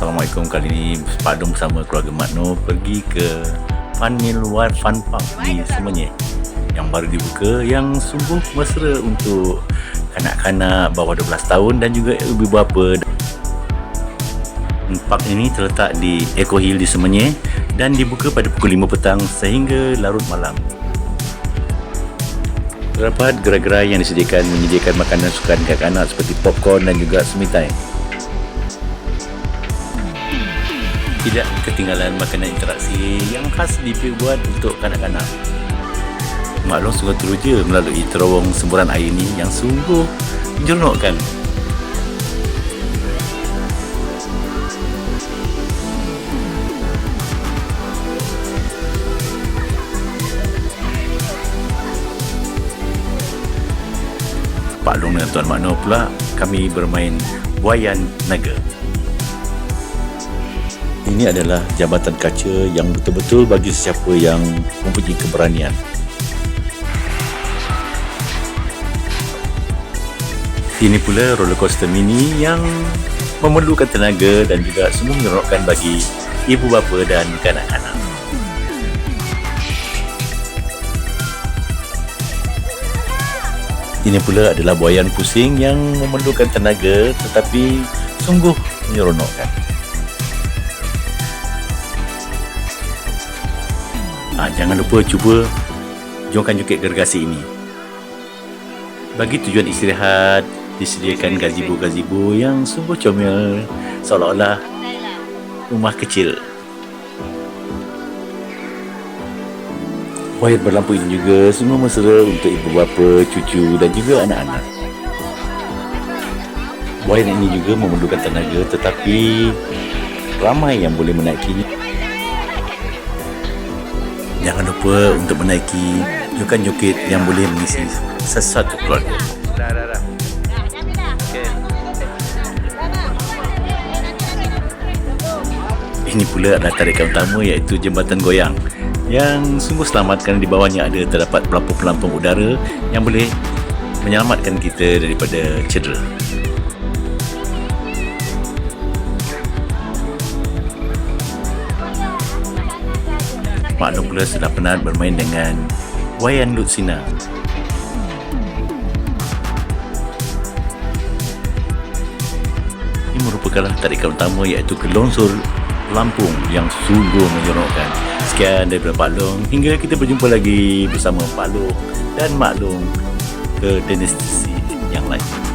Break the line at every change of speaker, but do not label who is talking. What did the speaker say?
Assalamualaikum kali ini Pak Dong bersama keluarga Mak Noh pergi ke Funil War Fun Park di Semenyih yang baru dibuka yang sungguh mesra untuk kanak-kanak bawah 12 tahun dan juga ibu bapa. Park ini terletak di Eco Hill di Semenyih dan dibuka pada pukul 5 petang sehingga larut malam. Terdapat gerai-gerai yang disediakan menyediakan makanan sukan kanak-kanak seperti popcorn dan juga semitai. Tidak ketinggalan makanan interaksi yang khas dibuat untuk kanak-kanak. Maklum sungguh teruja melalui terowong semburan air ini yang sungguh menyeronokkan. Pak Long dan Tuan Makno pula kami bermain Buayan Naga. Ini adalah jabatan kaca yang betul-betul bagi sesiapa yang mempunyai keberanian. Ini pula roller coaster mini yang memerlukan tenaga dan juga semua menyeronokkan bagi ibu bapa dan kanak-kanak. Ini pula adalah buayan pusing yang memerlukan tenaga tetapi sungguh menyeronokkan. Ah, jangan lupa cuba jongkan jukit gergasi ini. Bagi tujuan istirahat, disediakan gazebo-gazebo yang sungguh comel seolah-olah rumah kecil. Wayar berlampu ini juga sungguh mesra untuk ibu bapa, cucu dan juga anak-anak. Wayar ini juga memerlukan tenaga tetapi ramai yang boleh menaikinya. Jangan lupa untuk menaiki jukit-jukit yang boleh mengisi sesuatu keluarga.
Dah, dah, dah.
Ini pula adalah tarikan utama iaitu jembatan goyang yang sungguh selamat kerana di bawahnya ada terdapat pelampung-pelampung udara yang boleh menyelamatkan kita daripada cedera. Maklum pula sudah penat bermain dengan Wayan Lutsina. Ini merupakan tarikan utama iaitu kelongsor Lampung yang sungguh menyeronokkan. Sekian daripada Pak Long. Hingga kita berjumpa lagi bersama Pak Long dan Mak Long ke destinasi yang lain.